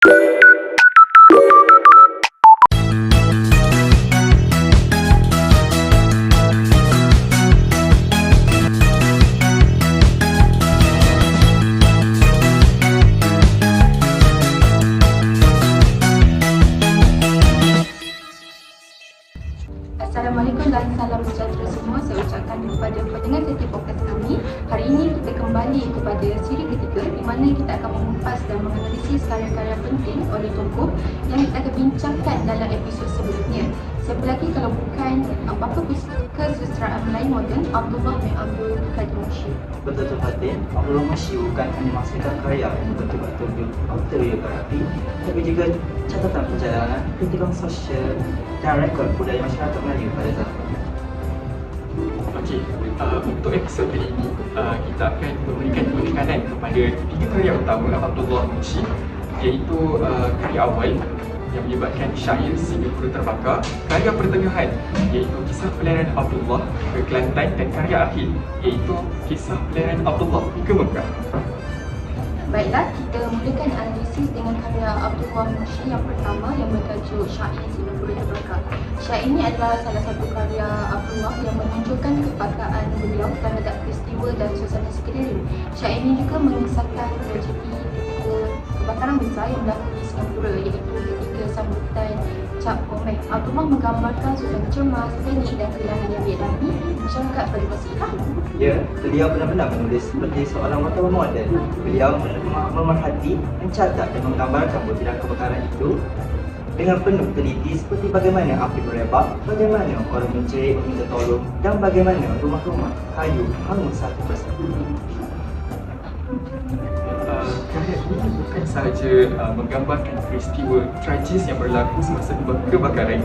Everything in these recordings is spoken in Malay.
Assalamualaikum dan salam sejahtera semua. Saya ucapkan kepada pendengar setiap podcast kami. Hari ini kita kembali kepada siri ketiga di mana kita akan mengupas dan menganalisis karya-karya penting oleh tokoh yang kita akan bincangkan dalam episod sebelumnya. Siapa lagi kalau bukan apa-apa kesusastraan Melayu moden Abdullah bin Abdul Kadir Mushid. Betul tu Fatin, Abdullah Masyi bukan hanya menghasilkan karya yang betul-betul autobiografi tapi juga catatan perjalanan, kritikan sosial dan rekod budaya masyarakat Melayu pada zaman. Okey, uh, untuk episod kali ini uh, kita akan memberikan penekanan kepada tiga karya utama Abdullah Munshi iaitu uh, karya awal yang menyebabkan syair Singapura terbakar, karya pertengahan iaitu kisah pelayaran Abdullah ke Kelantan dan karya akhir iaitu kisah pelayaran Abdullah ke Mekah. Baiklah, kita mulakan analisis dengan karya Abdullah Mushi yang pertama yang bertajuk Syair Singapura Terbakar. Syair ini adalah salah satu karya Abdullah yang menunjukkan kepakaan beliau terhadap peristiwa dan suasana sekeliling. Syair ini juga mengisahkan tragedi ketika kebakaran besar yang berlaku di Singapura iaitu sambutan Cap Gomez. Abdullah menggambarkan suasana cemas, panik dan kehilangan yang dialami masyarakat pada masa. Ya, beliau benar-benar menulis seperti seorang wartawan moden. Beliau mem- memerhati, mencatat dan menggambarkan butiran kebakaran itu dengan penuh teliti seperti bagaimana api merebak, bagaimana orang menjerit meminta tolong dan bagaimana rumah-rumah kayu hangus satu persatu. Bukan sahaja uh, menggambarkan peristiwa tragis yang berlaku semasa keba- kebakaran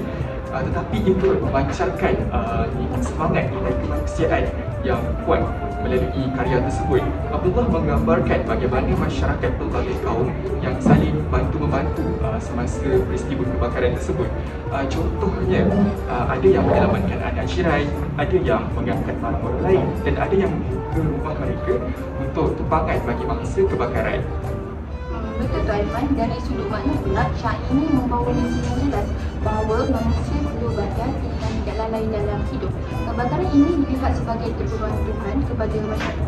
uh, tetapi ia turut memancarkan uh, semangat dan kemanusiaan yang kuat melalui karya tersebut. Abdullah menggambarkan bagaimana masyarakat pelbagai kaum yang saling bantu-membantu uh, semasa peristiwa kebakaran tersebut. Uh, contohnya, uh, ada yang menyelamatkan anak cirai, ada yang mengangkat barang orang lain dan ada yang membuka rumah mereka untuk tumpangan bagi mangsa kebakaran. Hmm, Betul tu Aiman, dari sudut makna pula syair ini membawa misi yang jelas bahawa manusia perlu berhati-hati dan tidak lalai dalam hidup. Kebakaran ini dilihat sebagai teguran Tuhan kepada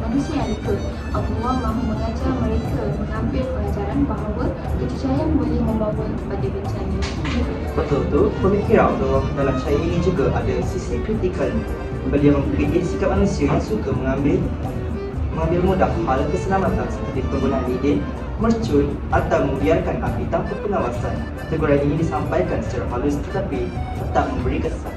manusia yang lupa. Allah mahu mengajar mereka mengambil pelajaran bahawa kejayaan boleh membawa kepada bencana. Betul tu, pemikiran Abdullah dalam syair ini juga ada sisi kritikal. Beliau mengkritik sikap manusia yang suka mengambil mengambil mudah hal keselamatan seperti penggunaan lilin, mercun atau membiarkan api tanpa pengawasan. Teguran ini disampaikan secara halus tetapi tetap memberi kesan.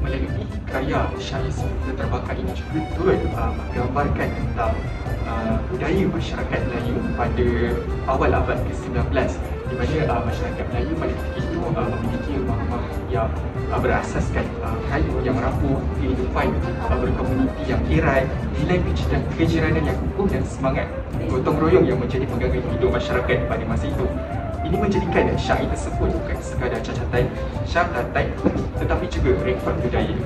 melalui karya syair Singapura Terbakar ini juga turut uh, menggambarkan tentang uh, budaya masyarakat Melayu pada awal abad ke-19 di mana uh, masyarakat Melayu pada ketika itu uh, memiliki rumah-rumah yang uh, berasaskan uh, kayu yang rapuh, kehidupan uh, berkomuniti yang erat, nilai kej- kejiranan yang kukuh dan semangat gotong royong yang menjadi pegangan hidup masyarakat pada masa itu. Ini menjadikan syair tersebut bukan sekadar cacatan syaratan tetapi juga rekod budaya.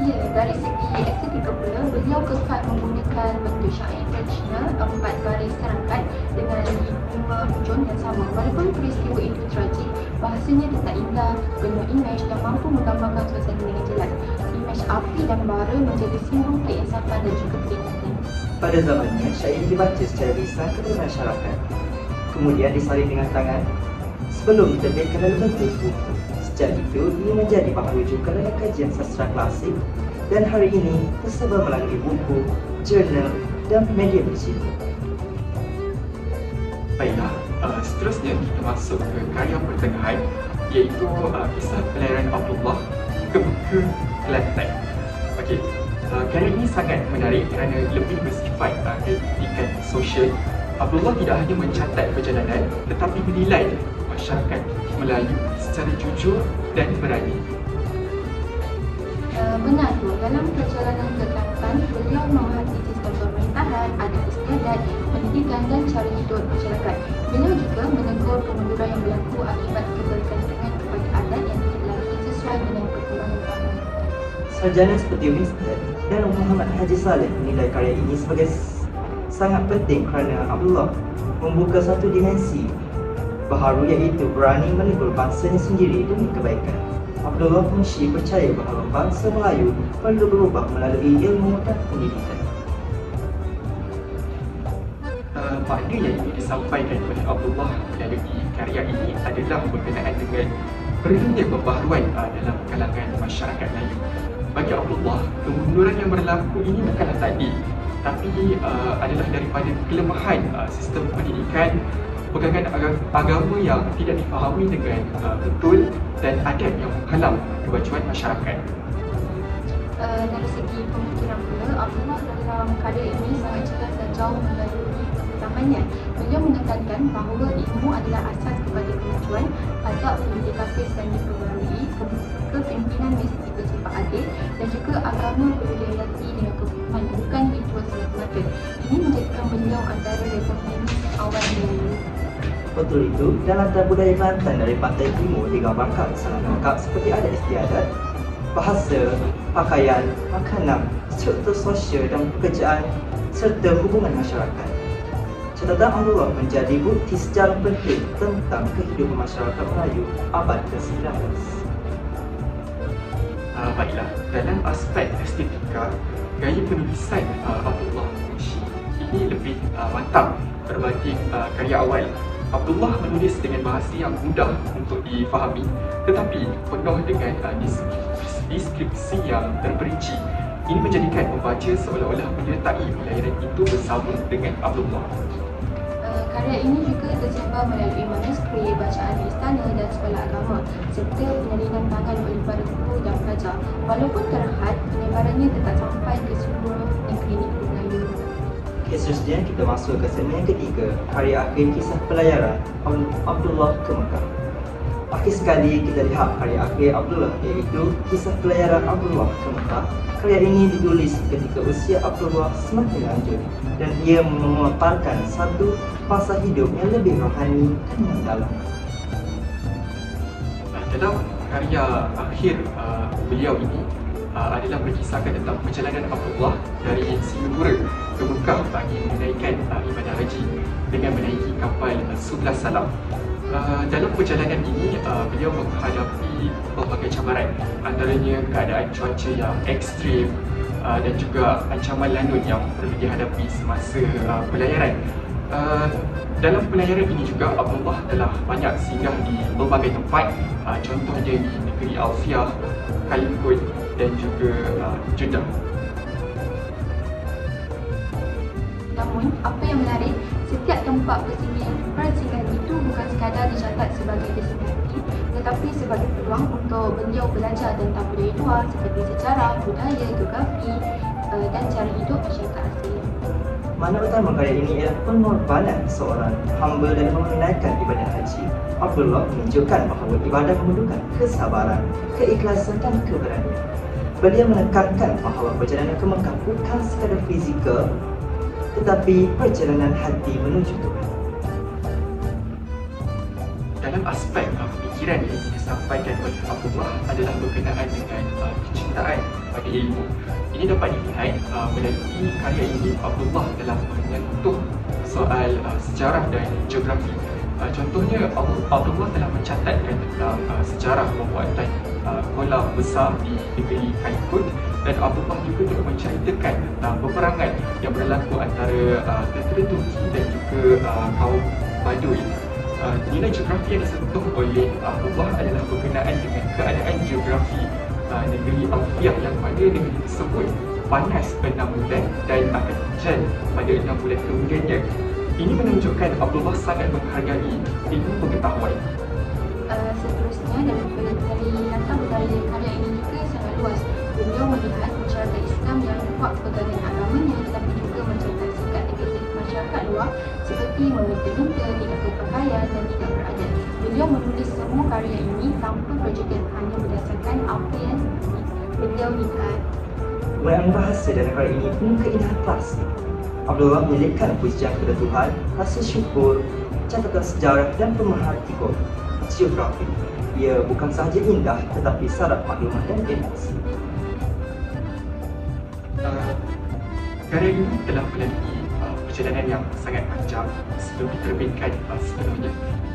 Ya, dari segi estetika pula, beliau kekal menggunakan bentuk syair tradisional empat baris serangkat dengan lima hujung yang sama. Walaupun peristiwa itu tragik, bahasanya tetap indah, penuh imej dan mampu menggambarkan suasana dengan jelas. Imej api dan bara menjadi simbol keinsafan dan juga peringatan. Pada zamannya, syair dibaca secara lisan kepada masyarakat. Kemudian disalin dengan tangan sebelum diterbitkan dalam bentuk buku. Itu, ia menjadi rujukan dalam kajian sastra klasik dan hari ini tersebar melalui buku, jurnal dan media bercerita. Baiklah, uh, seterusnya kita masuk ke karya pertengahan iaitu uh, kisah pelayaran Abdullah ke ke Kelantan. Okey, uh, karya ini sangat menarik kerana lebih bersifat uh, kritikan sosial. Abdullah tidak hanya mencatat perjalanan tetapi menilai masyarakat Melayu secara jujur dan berani. Uh, benar tu, dalam perjalanan ke Kelantan, beliau memerhati sistem pemerintahan, adat istiadat, pendidikan dan cara hidup masyarakat. Beliau juga menegur kemunduran yang berlaku akibat kebergantungan kepada adat yang tidak lagi sesuai dengan perkembangan zaman. Sarjana seperti Winston dan Muhammad Haji Saleh menilai karya ini sebagai sangat penting kerana Abdullah membuka satu dimensi baharu iaitu berani menegur bangsanya sendiri demi kebaikan. Abdullah Munshi percaya bahawa bangsa Melayu perlu berubah melalui ilmu dan pendidikan. uh, makna yang ingin disampaikan oleh Abdullah melalui karya ini adalah berkenaan dengan perlunya pembaharuan uh, dalam kalangan masyarakat Melayu. Bagi Abdullah, kemunduran yang berlaku ini bukanlah takdir tapi uh, adalah daripada kelemahan uh, sistem pendidikan pegangan aga- agama yang tidak difahami dengan uh, betul dan adat yang menghalang kemajuan masyarakat. Uh, dari segi pemikiran pula, Abdullah dalam karya ini sangat cerdas dan jauh melalui zamannya. Beliau menekankan bahawa ilmu adalah asas kepada kemajuan, pajak perlu ditapis dan diperbarui, ke- kepimpinan mesti bersifat adil dan juga agama perlu dihayati dengan kehukuman bukan ritual semata-mata. Ini menjadikan beliau antara Melayu. Betul itu, dan latar budaya Kelantan dari pantai timur digambarkan sangat lengkap seperti adat istiadat, bahasa, pakaian, makanan, struktur sosial dan pekerjaan serta hubungan masyarakat. Catatan Abdullah menjadi bukti sejarah penting tentang kehidupan masyarakat Melayu abad ke-19. Uh, baiklah, dalam aspek estetika, gaya penulisan uh, Abdullah Munshi ini lebih uh, mantap berbanding uh, karya awal. Abdullah menulis dengan bahasa yang mudah untuk difahami tetapi penuh dengan uh, deskripsi, yang terperinci. Ini menjadikan pembaca seolah-olah menyertai pelayaran itu bersama dengan Abdullah. Uh, karya ini juga tersebar melalui manuskrip bacaan di istana dan sekolah agama serta penyalinan tangan oleh para guru dan pelajar. Walaupun terhad, penyebarannya tetap sampai ke seluruh seterusnya kita masuk ke segmen yang ketiga, karya akhir kisah pelayaran Ab- Abdullah ke Mekah. Akhir sekali kita lihat karya akhir Abdullah iaitu kisah pelayaran Abdullah ke Mekah. Karya ini ditulis ketika usia Abdullah semakin lanjut dan ia memaparkan satu fasa hidup yang lebih rohani dan mendalam. Uh, dalam karya akhir uh, beliau ini uh, adalah berkisahkan tentang perjalanan Abdullah dari Singapura ke Mekah bagi menunaikan uh, ibadah haji dengan menaiki kapal uh, Sublas Salam. Uh, dalam perjalanan ini uh, beliau menghadapi pelbagai cabaran antaranya keadaan cuaca yang ekstrim uh, dan juga ancaman lanut yang perlu dihadapi semasa uh, pelayaran. Uh, dalam pelayaran ini juga Abdullah telah banyak singgah di berbagai tempat uh, contohnya di negeri Alfiah, Kalikut dan juga uh, Jeddah. Namun, apa yang menarik, setiap tempat persinggahan persinggahan itu bukan sekadar dicatat sebagai destinasi tetapi sebagai peluang untuk beliau belajar tentang budaya luar seperti sejarah, budaya, geografi uh, dan cara hidup masyarakat asli. Mana utama karya ini ialah pengorbanan seorang hamba dalam menunaikan ibadah haji. Abdullah menunjukkan bahawa ibadah memerlukan kesabaran, keikhlasan dan keberanian. Beliau menekankan bahawa perjalanan ke Mekah bukan sekadar fizikal tetapi perjalanan hati menuju Tuhan. Dalam aspek pemikiran yang ingin disampaikan oleh Abdullah adalah berkenaan dengan uh, kecintaan pada ilmu. Ini dapat dilihat uh, melalui karya ini Abdullah telah menyentuh soal sejarah dan geografi. Contohnya Ab- Abdullah telah mencatatkan tentang sejarah pembuatan uh, kolam besar di negeri Kalikut dan Abdullah juga telah menceritakan tentang peperangan yang berlaku antara uh, tentera Turki dan juga uh, kaum Baduy Uh, nilai geografi yang disentuh oleh Abdullah adalah berkenaan dengan keadaan geografi uh, negeri Alfiah yang mana negeri tersebut panas 6 bulan dan akan hujan pada 6 bulan kemudiannya. Ini menunjukkan Abdullah sangat menghargai ilmu pengetahuan. Uh, seterusnya daripada dari latar budaya karya ini juga sangat luas. Beliau melihat masyarakat Islam yang kuat pegangan agamanya tetapi juga menceritakan sikap negatif masyarakat luar seperti meminta-minta, tidak berpakaian dan tidak beradat. Beliau menulis semua karya ini tanpa berjudul hanya berdasarkan apa yang beliau lihat. Penggunaan bahasa dalam karya ini penuh keindahan klasik. Abdullah menyelipkan pujian kepada Tuhan, rasa syukur, catatan sejarah dan pemerhati geografi. Ia bukan sahaja indah tetapi syarat maklumat dan. Uh, karya ini telah melalui uh, perjalanan yang sangat panjang sebelum diterbitkan uh, sepenuhnya.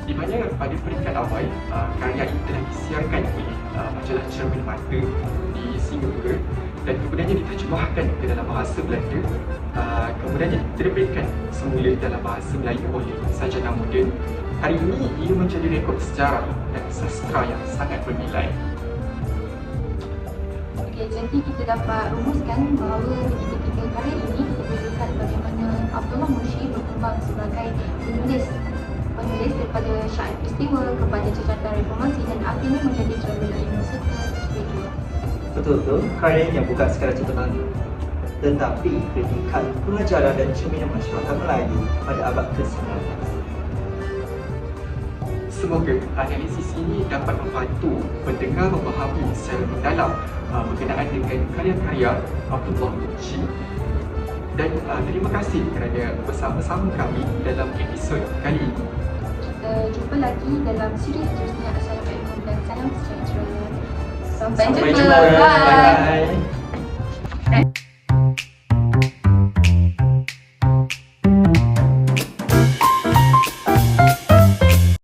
Di mana pada peringkat awal, uh, karya ini telah disiarkan oleh uh, majalah Cermin Mata di Singapura dan kemudiannya diterjemahkan ke dalam bahasa Belanda uh, kemudiannya diterbitkan semula dalam bahasa Melayu oleh Sarjana Moden Hari ini ia menjadi rekod sejarah dan sastra yang sangat bernilai. Okey, jadi kita dapat rumuskan bahawa ketiga-tiga karya ini kita boleh lihat bagaimana Abdullah Mushi berkembang sebagai penulis penulis daripada syair peristiwa kepada jejatan reformasi dan akhirnya menjadi traveler ilmu serta spiritual. Betul-betul, karyanya bukan sekadar catatan tetapi kritikan pengajaran dan cerminan masyarakat Melayu pada abad ke-19. Semoga analisis ini dapat membantu pendengar memahami secara mendalam uh, berkenaan dengan karya-karya Abdullah Muji. Dan uh, terima kasih kerana bersama-sama kami dalam episod kali ini. Kita jumpa lagi dalam siri seterusnya. Assalamualaikum dan salam sejahtera. Sampai, Sampai jumpa. jumpa. Bye. Bye.